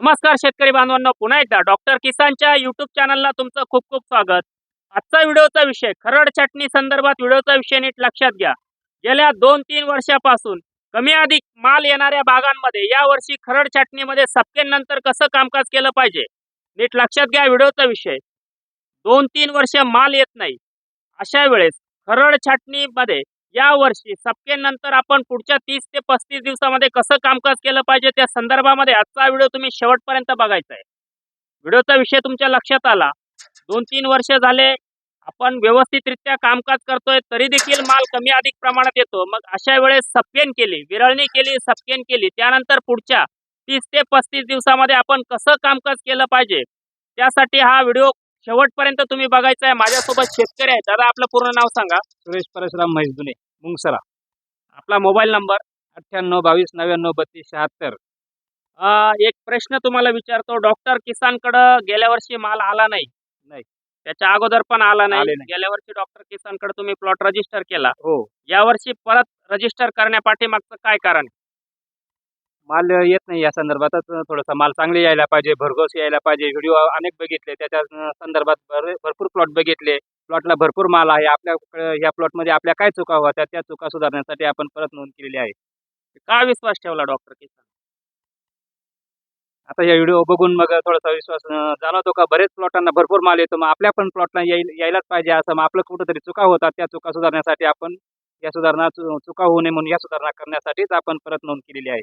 नमस्कार शेतकरी बांधवांनो पुन्हा एकदा डॉक्टर किसानच्या युट्यूब चॅनलला तुमचं खूप खूप स्वागत. आजचा व्हिडिओचा विषय खरड छाटणी संदर्भात व्हिडिओचा विषय नीट लक्षात घ्या. गेल्या दोन तीन वर्षापासून कमी अधिक माल येणाऱ्या बागांमध्ये या वर्षी खरड छाटणीमध्ये सपकेनंतर कसं कामकाज केलं पाहिजे? नीट लक्षात घ्या व्हिडिओचा विषय. दोन तीन वर्ष माल येत नाही. अशा वेळेस खरड छाटणीमध्ये या वर्षी सपकेनंतर आपण पुढच्या तीस ते पस्तीस दिवसामध्ये कसं कामकाज केलं पाहिजे त्या संदर्भामध्ये आजचा व्हिडिओ तुम्ही शेवटपर्यंत बघायचा आहे. व्हिडिओचा विषय तुमच्या लक्षात आला. दोन तीन वर्ष झाले आपण व्यवस्थितरित्या कामकाज करतोय तरी देखील माल कमी अधिक प्रमाणात येतो. मग अशा वेळेस सपकेन केली विरळणी केली सपकेन केली त्यानंतर पुढच्या तीस ते पस्तीस दिवसामध्ये आपण कसं कामकाज केलं पाहिजे त्यासाठी हा व्हिडिओ शेवटपर्यंत तुम्ही बघायचा आहे. माझ्यासोबत शेतकरी आहे दादा आपलं पूर्ण नाव सांगा. सुरेश परशुराम म्हैसदुने मुंगसरा आपला मोबाईल नंबर अठ्ठ्याण्णव बावीस नव्याण्णव बत्तीस शहात्तर. एक प्रश्न तुम्हाला विचारतो. डॉक्टर किसानकडं गेल्या वर्षी माल आला नाही. नाही. त्याच्या अगोदर पण आला नाही. गेल्या वर्षी डॉक्टर किसानकडे तुम्ही प्लॉट रजिस्टर केला. हो. या वर्षी परत रजिस्टर करण्यापाठीमागचं काय कारण? आहे? माल येत नाही या संदर्भातच थोडासा माल चांगले यायला पाहिजे भरघोस यायला पाहिजे. व्हिडिओ अनेक बघितले. त्याच्या संदर्भात भर- भरपूर प्लॉट बघितले. प्लॉटला भरपूर माल आहे. आपल्या या प्लॉटमध्ये आपल्या काय चुका होत्या त्या चुका सुधारण्यासाठी आपण परत नोंद केलेली आहे. का विश्वास ठेवला डॉक्टर किसान आता या व्हिडिओ बघून मग थोडासा विश्वास झाला जाणवतो का? बरेच प्लॉटांना भरपूर माल येतो. मग आपल्या पण प्लॉटला येईल यायलाच पाहिजे असं. मग आपलं कुठंतरी चुका होतात. त्या चुका सुधारण्यासाठी आपण या सुधारणा चुका होऊ नये म्हणून या सुधारणा करण्यासाठीच आपण परत नोंद केलेली आहे.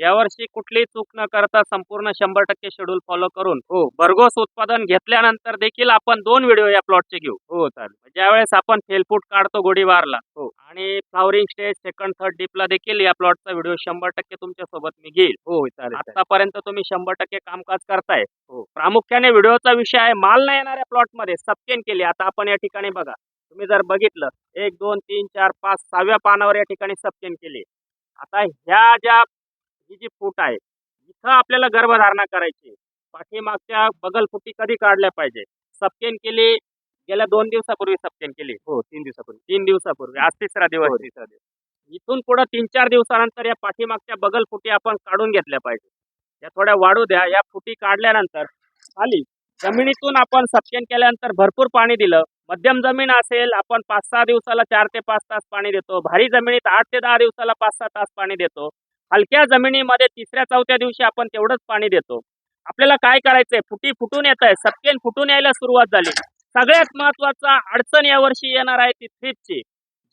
यावर्षी कुठलीही चूक न करता संपूर्ण शंभर टक्के शेड्यूल फॉलो करून हो भरघोस उत्पादन घेतल्यानंतर देखील आपण दोन व्हिडिओ या प्लॉटचे घेऊ. हो चालेल. ज्यावेळेस आपण फेलफूट काढतो गोडीवारला हो. आणि फ्लावरिंग स्टेज सेकंड थर्ड डिपला देखील या प्लॉटचा व्हिडिओ शंभर टक्के तुमच्यासोबत मी घेईल. हो चालेल. आतापर्यंत तुम्ही शंभर टक्के कामकाज करताय. हो. प्रामुख्याने व्हिडिओचा विषय आहे माल न येणाऱ्या प्लॉटमध्ये सबकेन केली. आता आपण या ठिकाणी बघा. तुम्ही जर बघितलं एक दोन तीन चार पाच सहाव्या पानावर या ठिकाणी सबकेन केली. आता ह्या ज्या ही जी फूट आहे इथं आपल्याला गर्भधारणा करायची. पाठीमागच्या बगल फुटी कधी काढल्या पाहिजे? सबकेन केली गेल्या दोन दिवसापूर्वी सबकेन केली. हो तीन दिवसापूर्वी. तीन दिवसापूर्वी. आज तिसरा दिवस हो. तिसरा दिवस. इथून पुढे तीन चार दिवसानंतर या पाठीमागच्या बगल फुटी आपण काढून घेतल्या पाहिजे. या थोड्या वाढू द्या. या फुटी काढल्यानंतर खाली जमिनीतून आपण सपकेन केल्यानंतर भरपूर पाणी दिलं. मध्यम जमीन असेल आपण पाच सहा दिवसाला चार ते पाच तास पाणी देतो. भारी जमिनीत आठ ते दहा दिवसाला पाच सहा तास पाणी देतो. हलक्या जमिनीमध्ये तिसऱ्या चौथ्या दिवशी आपण तेवढंच पाणी देतो. आपल्याला काय करायचंय? फुटी फुटून येत आहे. सपकेन फुटून यायला सुरुवात झाली. सगळ्यात महत्त्वाचा अडचण यावर्षी येणार आहे ती थ्रिपची.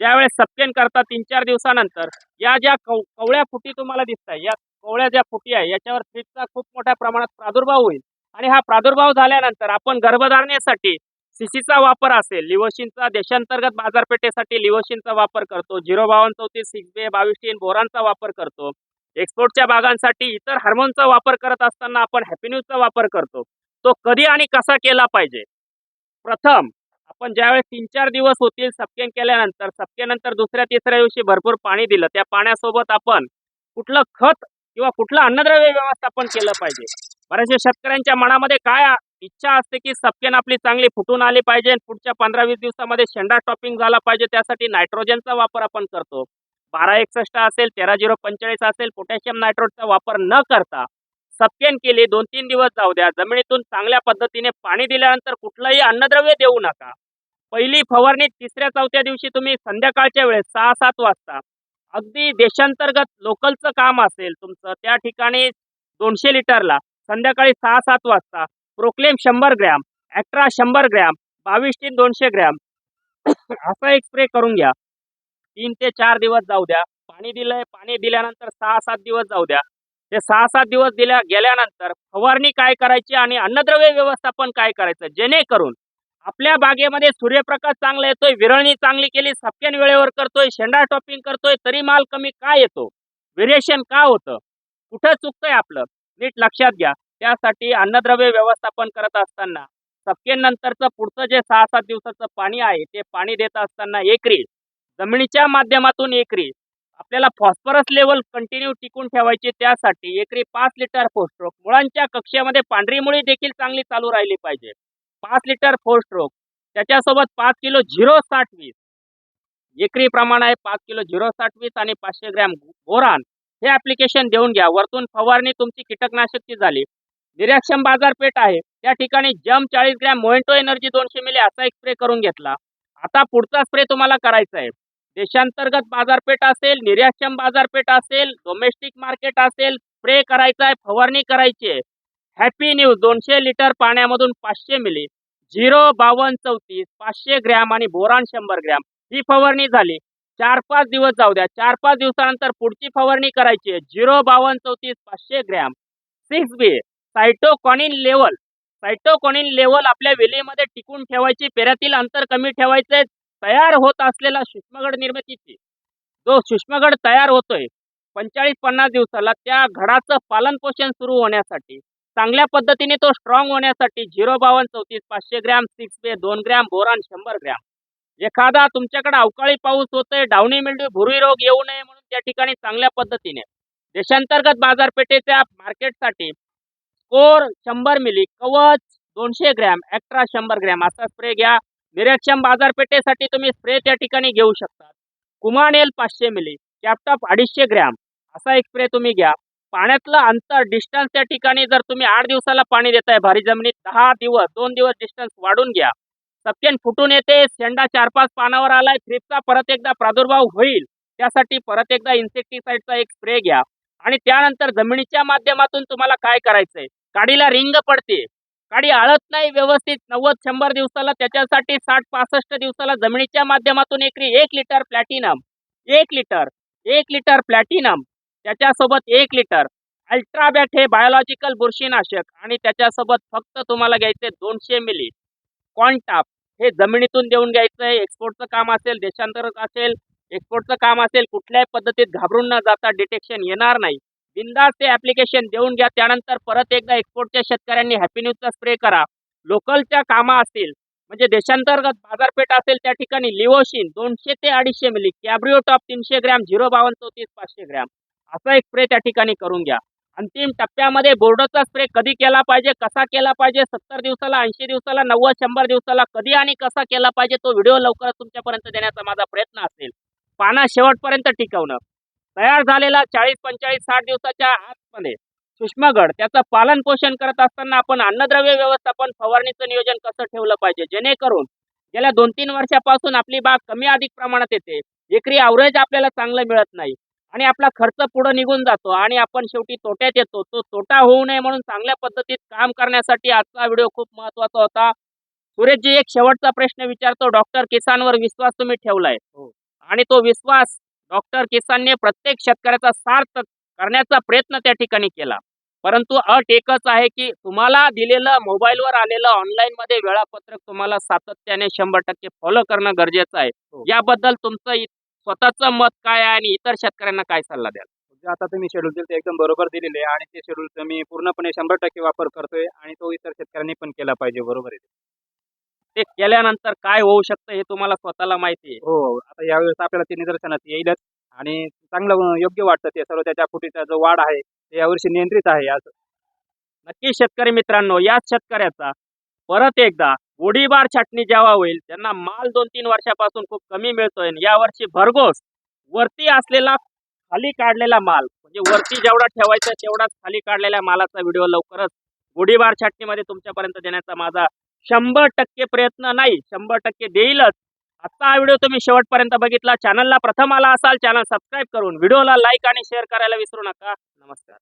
ज्यावेळेस सपकेन करता तीन चार दिवसानंतर या ज्या कव कवळ्या फुटी तुम्हाला दिसत आहे या कवळ्या ज्या फुटी आहे याच्यावर थ्रिपचा खूप मोठ्या प्रमाणात प्रादुर्भाव होईल. आणि हा प्रादुर्भाव झाल्यानंतर आपण गर्भधारणेसाठी सीसीचा वापर असेल लिवोशिनचा देशांतर्गत बाजारपेठेसाठी लिवोशिनचा वापर करतो झिरो बावन चौतीस सिक्स बे बावीस टीन बोरांचा वापर करतो. एक्सपोर्टच्या बागांसाठी इतर हार्मोनचा वापर करत असताना आपण हॅपीन्यूजचा वापर करतो. तो कधी आणि कसा केला पाहिजे? प्रथम आपण ज्यावेळेस तीन चार दिवस होतील सपकेन केल्यानंतर सपकेनंतर दुसऱ्या तिसऱ्या दिवशी भरपूर पाणी दिलं. त्या पाण्यासोबत आपण कुठलं खत किंवा कुठलं अन्नद्रव्य व्यवस्थापन केलं पाहिजे. बऱ्याचशा शेतकऱ्यांच्या मनामध्ये काय इच्छा असते की सपकेन आपली चांगली फुटून आली पाहिजे पुढच्या पंधरा वीस दिवसामध्ये शेंडा टॉपिंग झाला पाहिजे त्यासाठी नायट्रोजनचा वापर आपण करतो. बारा एकसष्ट असेल तेरा झिरो पंचेचाळीस असेल पोटॅशियम नायट्रोजचा वापर न करता सपकेन केली दोन तीन दिवस जाऊ द्या. जमिनीतून चांगल्या पद्धतीने पाणी दिल्यानंतर कुठलंही अन्नद्रव्य देऊ नका. पहिली फवारणी तिसऱ्या चौथ्या दिवशी तुम्ही संध्याकाळच्या वेळेस सहा सात वाजता. अगदी देशांतर्गत लोकलचं काम असेल तुमचं त्या ठिकाणी दोनशे लिटरला संध्याकाळी सहा सात वाजता प्रोक्लेम शंभर ग्रॅम ॲक्ट्रा शंभर ग्रॅम बावीस तीन दोनशे ग्रॅम. असा एक स्प्रे करून घ्या. तीन ते चार दिवस जाऊ द्या. पाणी दिलंय पाणी दिल्यानंतर सहा सात दिवस जाऊ द्या. ते सहा सात दिवस दिल्या गेल्यानंतर फवारणी काय करायची आणि अन्नद्रव्य व्यवस्थापन काय करायचं? जेणेकरून आपल्या बागेमध्ये सूर्यप्रकाश चांगला येतोय विरळणी चांगली केली सपक्यान वेळेवर करतोय शेंडा टॉपिंग करतोय तरी माल कमी का येतो? व्हेरिएशन का होतं? कुठं चुकतंय आपलं? नीट लक्षात घ्या. त्यासाठी अन्नद्रव्य व्यवस्थापन करत असताना सपकेन नंतरचं पुढचं जे सहा सात दिवसाचं पाणी आहे ते पाणी देत असताना एकरी जमिनीच्या माध्यमातून एकरी. आपल्याला फॉस्फरस लेवल कंटिन्यू टिकून ठेवायची त्यासाठी एकरी पाच लिटर फोस्ट्रोक मुळांच्या कक्षेमध्ये पांढरी मुळी देखील चांगली चालू राहिली पाहिजे. पाच लिटर फोर स्ट्रोक त्याच्यासोबत पाच किलो झिरो साठ वीस. एकरी प्रमाण आहे पाच किलो झिरो साठ वीस आणि पाचशे ग्रॅम बोरान. हे ऍप्लिकेशन देऊन घ्या. वरतून फवारणी तुमची कीटकनाशकची झाली. निर्याक्षम बाजारपेठ आहे. त्या ठिकाणी जम चाळीस ग्रॅम मोहेंटो एनर्जी दोनशे मिली असा एक स्प्रे करून घेतला. आता पुढचा स्प्रे तुम्हाला करायचा आहे. देशांतर्गत बाजारपेठ असेल निर्यातक्षम बाजारपेठ असेल डोमेस्टिक मार्केट असेल स्प्रे करायचा आहे फवारणी करायची आहे. हॅपी न्यूज दोनशे लिटर पाण्यामधून पाचशे मिली झिरो बावन्न चौतीस पाचशे ग्रॅम आणि बोरान शंभर ग्रॅम. ही फवारणी झाली. चार पाच दिवस जाऊ द्या. चार पाच दिवसानंतर पुढची फवारणी करायची आहे. झिरो बावन्न चौतीस पाचशे gram. Six B cytokinin level cytokinin level आपल्या वेलीमध्ये टिकून ठेवायची पेऱ्यातील अंतर कमी ठेवायचे तयार होत असलेला सूक्ष्मगड निर्मितीची. जो सूक्ष्मगड तयार होतोय पंचाळीस पन्नास दिवसाला त्या घडाचं पालन पोषण सुरू होण्यासाठी चांगल्या पद्धतीने तो स्ट्रॉंग होण्यासाठी झिरो बावन्न चौतीस पाचशे ग्रॅम सिक्स बे दोन ग्रॅम बोरान शंभर ग्रॅम. एखादा तुमच्याकडे अवकाळी पाऊस होतोय डावणी मिल्ड्यू भुरवी रोग येऊ नये म्हणून त्या ठिकाणी चांगल्या पद्धतीने. देशांतर्गत बाजारपेठेच्या मार्केटसाठी स्कोर शंभर मिली कवच दोनशे ग्रॅम ॲक्ट्रा शंभर ग्रॅम असा स्प्रे घ्या. निरक्षम बाजारपेठेसाठी तुम्ही स्प्रे त्या ठिकाणी घेऊ शकता. कुमानेल पाचशे मिली कॅपटॉप अडीचशे ग्रॅम असा एक स्प्रे तुम्ही घ्या. पाण्यातलं अंतर डिस्टन्स त्या ठिकाणी जर तुम्ही आठ दिवसाला पाणी देताय भारी जमिनीत दहा दिवस दोन दिवस डिस्टन्स वाढून घ्या. सप्यन फुटून येते शेंडा चार पाच पानावर आलाय थ्रिपचा परत एकदा प्रादुर्भाव होईल. त्यासाठी परत एकदा इन्सेक्टिसाइडचा एक स्प्रे घ्या. आणि त्यानंतर जमिनीच्या माध्यमातून तुम्हाला काय करायचंय? काडीला रिंग पडते. गाडी आळत नाही व्यवस्थित. नव्वद शंभर दिवसाला त्याच्यासाठी साठ पासष्ट दिवसाला जमिनीच्या माध्यमातून एकरी एक लिटर प्लॅटिनम एक लिटर. एक लिटर प्लॅटिनम त्याच्यासोबत एक लिटर. अल्ट्राबॅट हे बायोलॉजिकल बुरशीनाशक आणि त्याच्यासोबत फक्त तुम्हाला घ्यायचे दोनशे मिली कॉन्टाप हे जमिनीतून देऊन घ्यायचं आहे. एक्सपोर्टचं काम असेल देशांतर असेल. एक्सपोर्टचं काम असेल कुठल्याही पद्धतीत घाबरून न जाता डिटेक्शन येणार नाही. बिंदास ते ऍप्लिकेशन देऊन घ्या. त्यानंतर परत एकदा एक्सपोर्टच्या शेतकऱ्यांनी हॅपी न्यूजचा स्प्रे करा. लोकलच्या कामा असतील म्हणजे देशांतर्गत बाजारपेठ असेल त्या ठिकाणी लिओशिन दोनशे ते अडीचशे मिली कॅब्रिओ टॉप तीनशे ग्रॅम झिरो बावन्न चौतीस पाचशे ग्रॅम. असा एक स्प्रे त्या ठिकाणी करून घ्या. अंतिम टप्प्यामध्ये बोर्डचा स्प्रे कधी केला पाहिजे कसा केला पाहिजे सत्तर दिवसाला ऐंशी दिवसाला नव्वद शंभर दिवसाला कधी आणि कसा केला पाहिजे तो व्हिडिओ लवकरच तुमच्यापर्यंत देण्याचा माझा प्रयत्न असेल. पाना शेवटपर्यंत टिकवणं. तयार झालेला चाळीस पंचेचाळीस साठ दिवसाच्या आतमध्ये सूक्ष्मगड त्याचं पालन पोषण करत असताना आपण अन्नद्रव्य व्यवस्थापन फवारणीचं नियोजन कसं ठेवलं पाहिजे? जेणेकरून गेल्या दोन तीन वर्षापासून आपली बाग कमी अधिक प्रमाणात येते एकरी ॲव्हरेज आपल्याला चांगलं मिळत नाही आणि आपला खर्च पुढे निघून जातो आणि आपण शेवटी तोट्यात येतो. तो तोटा होऊ नये म्हणून चांगल्या पद्धतीत काम करण्यासाठी आजचा व्हिडिओ खूप महत्त्वाचा होता. सुरेशजी एक शेवटचा प्रश्न विचारतो. डॉक्टर किसानवर विश्वास तुम्ही ठेवलाय? हो. आणि तो विश्वास डॉक्टर किसानने प्रत्येक शेतकऱ्याचा सार्थ करण्याचा प्रयत्न त्या ठिकाणी केला. परंतु अट एकच आहे की तुम्हाला दिलेलं मोबाईलवर आलेलं ऑनलाईन मध्ये वेळापत्रक तुम्हाला सातत्याने शंभर टक्के फॉलो करणं गरजेचं आहे. हो. याबद्दल तुमचं स्वतःचं मत काय आहे आणि इतर शेतकऱ्यांना काय सल्ला द्याल? आता तुम्ही शेड्यूल दिलं ते एकदम बरोबर दिलेले आणि ते शेड्यूल मी पूर्णपणे शंभर टक्के वापर करतोय आणि तो इतर शेतकऱ्यांनी पण केला पाहिजे बरोबर आहे. ते केल्यानंतर काय होऊ शकतं हे तुम्हाला स्वतःला माहिती आहे. हो आता यावेळेस आपल्याला ते निदर्शनात येईलच आणि चांगलं योग्य वाटतं ते सर्व त्याच्या फुटीचा जो वाढ आहे ते यावर्षी नियंत्रित आहे असं नक्की शेतकरी मित्रांनो याच शेतकऱ्याचा परत एकदा गोडीबार छाटणी जेव्हा होईल त्यांना माल दोन तीन वर्षापासून खूप कमी मिळतोय आणि यावर्षी भरघोस वरती असलेला खाली काढलेला माल म्हणजे वरती जेवढा ठेवायचा तेवढाच खाली काढलेल्या मालाचा व्हिडिओ लवकरच गोडीबार छाटणीमध्ये तुमच्यापर्यंत देण्याचा माझा शंभर टक्के प्रयत्न नाही शंभर टक्के देईलच. आजचा हा व्हिडिओ तुम्ही शेवटपर्यंत बघितला चॅनलला प्रथम आला असाल चॅनल सबस्क्राईब करून व्हिडिओला लाईक आणि शेअर करायला विसरू नका. नमस्कार.